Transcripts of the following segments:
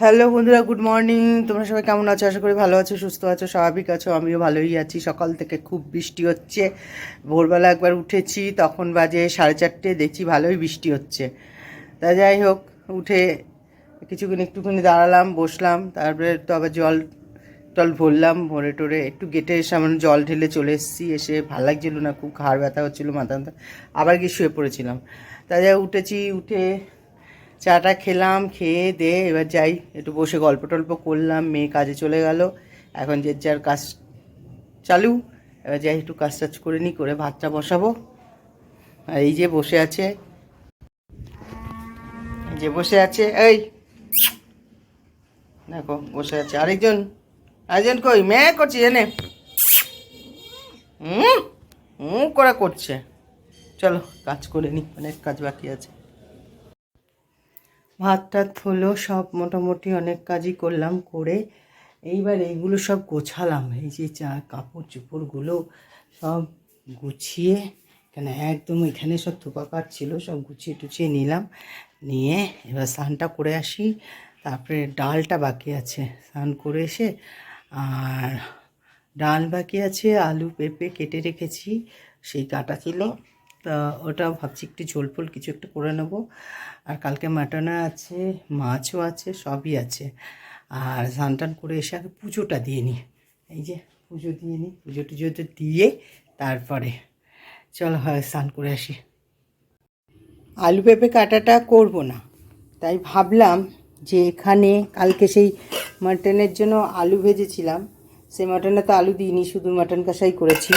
Hello বন্ধুরা, good morning. তোমরা সবাই কেমন আছো? আশা করি ভালো আছো, সুস্থ আছো, স্বাভাবিক আছো। আমিও ভালোই আছি। সকাল থেকে খুব বৃষ্টি হচ্ছে। ভোরবেলা একবার উঠেছি, তখন বাজে সাড়ে চারটে, দেখছি ভালোই বৃষ্টি হচ্ছে। তা যাই হোক, উঠে কিছুক্ষণ একটুখানি দাঁড়ালাম, বসলাম, তারপরে তো আবার জল টল ভরলাম, ভরে টোরে একটু গেটে সামনে জল ঢেলে চলে এসেছি। এসে ভালো লাগছিল না, খুব ঘাড় ব্যথা হচ্ছিল, মাথা ব্যথা, আবার গিয়ে শুয়ে পড়েছিলাম। তা যাই উঠেছি, উঠে চাটা খেলাম, খেয়ে দে এবার যাই। একটু বসে গল্প টল্প করলাম, মেয়ে কাজে চলে গেল। এখন যে যার কাজ চালু, এবার যাই একটু কাজ টাজ করে নিই করে ভাতটা বসাবো। আর এই যে বসে আছে। যে বসে আছে, এই! দেখো, বসে আছে। আরেকজন আরেকজন কই? মেয়ে করছি এনে হুম হুম করে করছে। চলো, কাজ করে নি, অনেক কাজ বাকি আছে। ভাত টাত হলো, সব মোটামুটি অনেক কাজই করলাম করে এইবার এইগুলো সব গোছালাম। এই যে চা, কাপড় চোপড়গুলো সব গুছিয়ে এখানে একদম এখানে সব থোপাকার ছিল, সব গুছিয়ে টুছিয়ে নিলাম। নিয়ে এবার স্নানটা করে আসি। তারপরে ডালটা বাকি আছে, স্নান করে এসে আর ডাল বাকি আছে, আলু পেঁপে কেটে রেখেছি, সেই কাটা ছিল তা ওটা ভাবছি একটু ঝোল ফোল কিছু একটা করে নেব। আর কালকে মাটনা আছে, মাছও আছে, সবই আছে। আর স্নান টান করে এসে আগে পুজোটা দিয়ে নিই। এই যে পুজো দিয়ে নিই, পুজো টুজো দিয়ে তারপরে চলো হয় স্নান করে আসি। আলু পেঁপে কাটাটা করব না। তাই ভাবলাম যে এখানে কালকে সেই মাটনের জন্য আলু ভেজেছিলাম। সেই মাটনে তো আলু দিইনি, শুধু মাটন কষাই করেছি।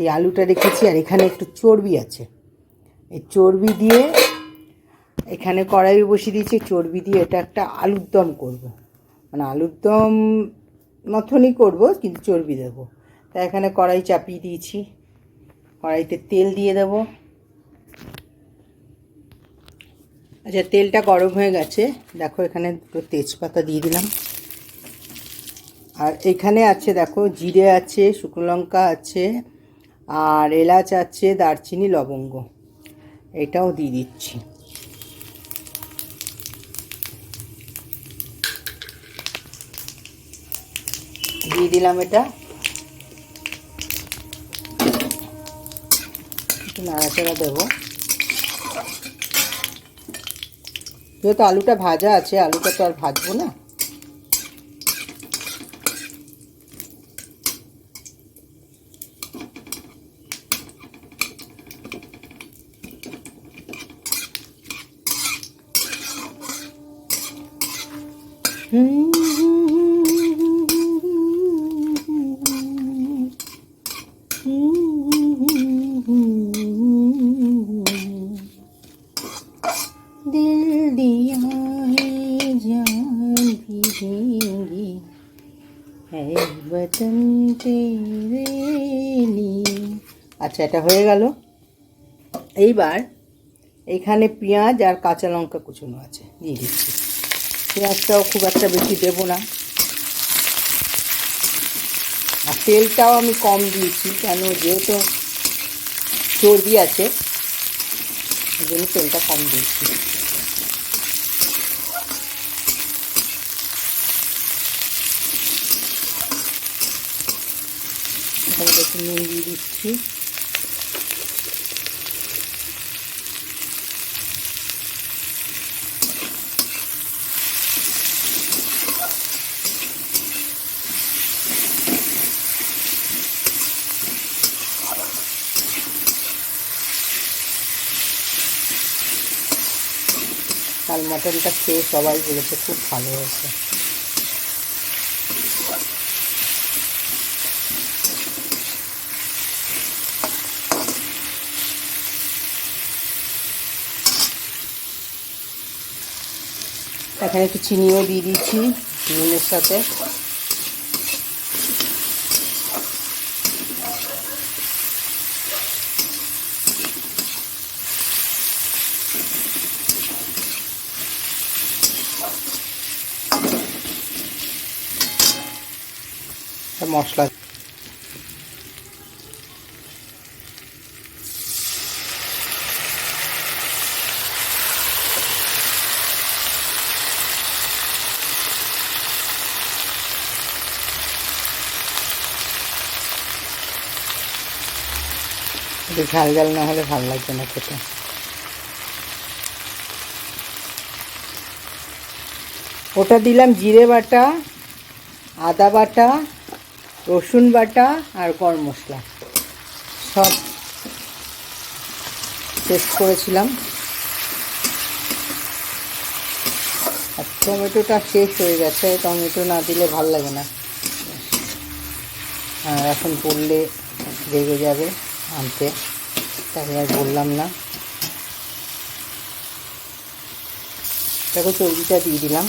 এই আলুটা রেখেছি আর এখানে একটু চর্বি আছে। চর্বি দিয়ে, এখানে কড়াই বসিয়ে দিয়েছি, চর্বি দিয়ে এটা একটা আলুর দম করব। মানে আলুর দম মতনই করব, কিন্তু চর্বি দেবো। তা এখানে কড়াই চাপিয়ে দিয়েছি। কড়াইতে তেল দিয়ে দেবো। আচ্ছা তেলটা গরম হয়ে গেছে। দেখো, এখানে দুটো তেজপাতা দিয়ে দিলাম। আর এখানে আছে, দেখো, জিরে আছে, শুকনো লঙ্কা আছে, আর এলাচ আছে, দারচিনি, লবঙ্গ। এটাও দিয়ে দিচ্ছি। দিয়ে দিলাম এটা। একটু নাড়াচাড়া দেবো। যেহেতু আলুটা ভাজা আছে, আলুটা তো আর ভাজবো না। আচ্ছা এটা হয়ে গেল। এইবার এখানে পেঁয়াজ আর কাঁচা লঙ্কা কুচুনো আছে, দিয়ে দিচ্ছি। পেঁয়াজটাও খুব একটা বেশি দেবো না। আর তেলটাও আমি কম দিয়েছি, কেন যেহেতু চর্বি আছে ওই জন্য তেলটা কম দিয়েছি। নুন দিয়ে দিচ্ছি। কাল মাটনটা খেয়ে সবাই বলেছে খুব ভালো হয়েছে। এখানে একটু চিনিও দিয়ে দিচ্ছি, নুনের সাথে। মশলা। ঝাল ঝাল না হলে ভালো লাগবে না খেতে। ওটা দিলাম জিরে বাটা, আদা বাটা রসুন বাটা আর গরম মশলা। সব টেস্ট করেছিলাম। আর টমেটোটা শেষ হয়ে গেছে। টমেটো না দিলে ভালো লাগে না। আর এখন পড়লে রেগে যাবে আনতে। তাই আর বললাম না। দেখো চর্বিটা দিয়ে দিলাম।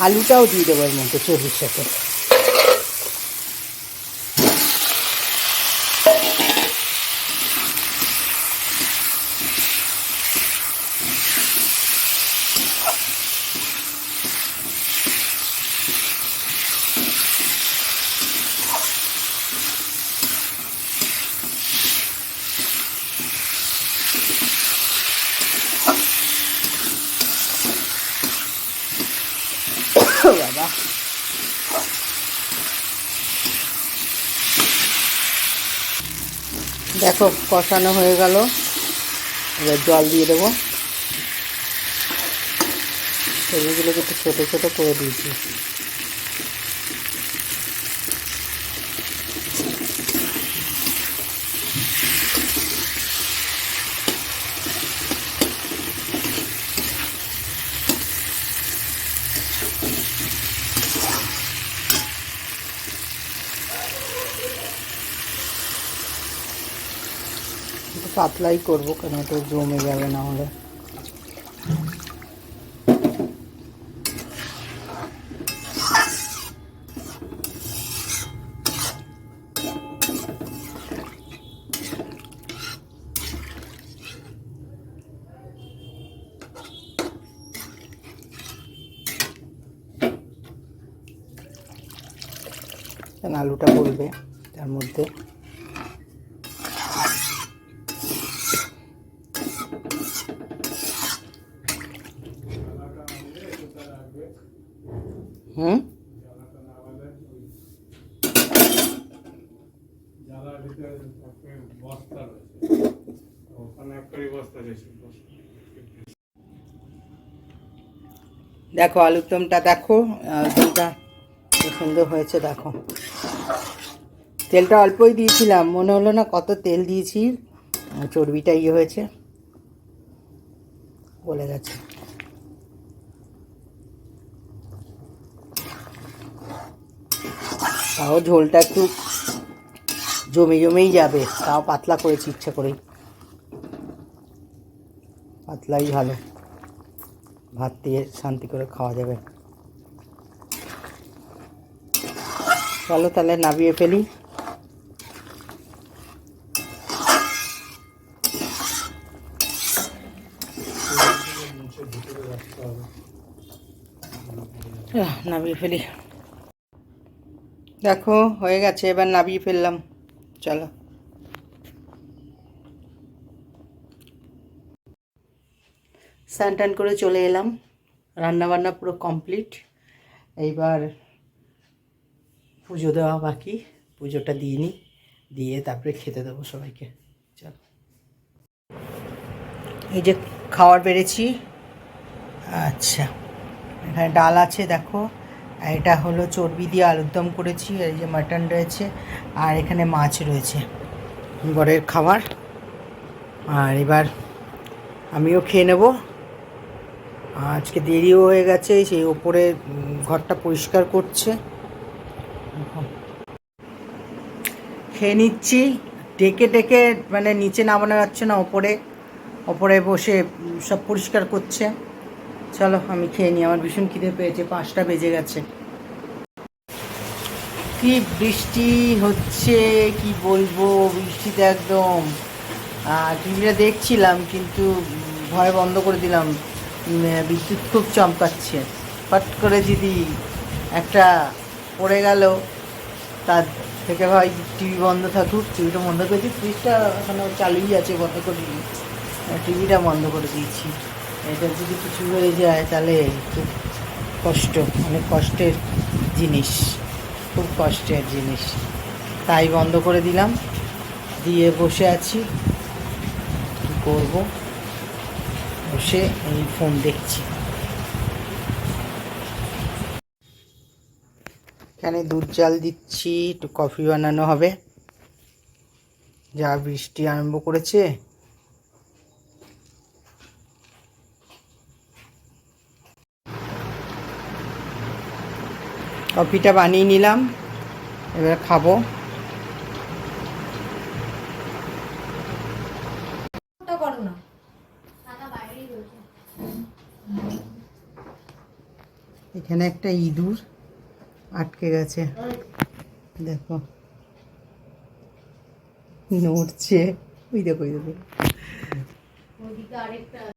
আলুটাও দিয়ে দেবো এর মধ্যে চর্বির সাথে। দেখো কষানো হয়ে গেল। এবার জল দিয়ে দেবো। সবজিগুলোকে একটু ছোটো ছোটো করে দিয়েছি। পাতলাই করব কেন তো জমে যাবে না হলে। আলুটা বলবে তার মধ্যে হুম জালার ভিতরে একটা বস্তা রয়েছে ওখানে একটা বস্তা রয়েছে। দেখো আলুর দমটা দেখো আলুর দমটা সুন্দর হয়েছে দেখো। তেলটা অল্পই দিয়েছিলাম মনে হলো না কত তেল দিয়েছি। চর্বিটা ইয়ে হয়েছে বলে গেছে। তাও ঝোলটা একটু জমে জমেই যাবে। তাও পাতলা করেছি, ইচ্ছে করেই। পাতলাই ভালো। ভাত দিয়ে শান্তি করে খাওয়া যাবে। চলো তাহলে নামিয়ে ফেলি। নামিয়ে ফেলি। দেখো, হয়ে গেছে, এবার নামিয়ে ফেললাম। চলো। স্নান করে চলে এলাম। রান্না বান্না পুরো কমপ্লিট। এইবার পুজো দেওয়া বাকি। পুজোটা দিয়ে নিই। দিয়ে তারপরে খেতে দেবো সবাইকে। চলো। এই যে খাবার বেড়েছি। আচ্ছা। এখানে ডাল আছে, দেখো। আর এটা হলো চর্বি দিয়ে আলুর দম করেছি, আর এই যে মাটন রয়েছে, আর এখানে মাছ রয়েছে। বরের খাবার। আর এবার আমিও খেয়ে নেব। আজকে দেরিও হয়ে গেছে, সেই ওপরে ঘরটা পরিষ্কার করছে। খেয়ে নিচ্ছি। ডেকে ডেকে মানে নিচে নামানো যাচ্ছে না, ওপরে। ওপরে বসে সব পরিষ্কার করছে। চলো, আমি খেয়ে নিই। আমার ভীষণ খিদে পেয়েছে, পাঁচটা বেজে গেছে। কি বৃষ্টি হচ্ছে, কি বলব? বৃষ্টিতে একদম টিভিটা দেখছিলাম, কিন্তু ভয় বন্ধ করে দিলাম। বিদ্যুৎ খুব চমকাচ্ছে। ফট করে যদি একটা পড়ে গেল, তার থেকে ভাই টিভি বন্ধ থাকুক। টিভিটা বন্ধ করেছি ফ্রিজটা এখনও চালুই আছে বন্ধ করিনি টিভিটা বন্ধ করে দিয়েছি। এটা যদি কিছু হয়ে যায়, তাহলে খুব কষ্ট? অনেক কষ্টের জিনিস, খুব কষ্টের জিনিস। তাই বন্ধ করে দিলাম। দিয়ে বসে আছি। কী করব? বসে এই ফোন দেখছি। এখানে দুধ জাল দিচ্ছি, একটু কফি বানানো হবে। যা বৃষ্টি আরম্ভ করেছে। কফিটা বানিয়ে নিলাম। এবার খাব। এখানে একটা ইঁদুর আটকে গেছে। দেখো। নড়ছে। ওই দেখো ওই দেখো। আরেকটা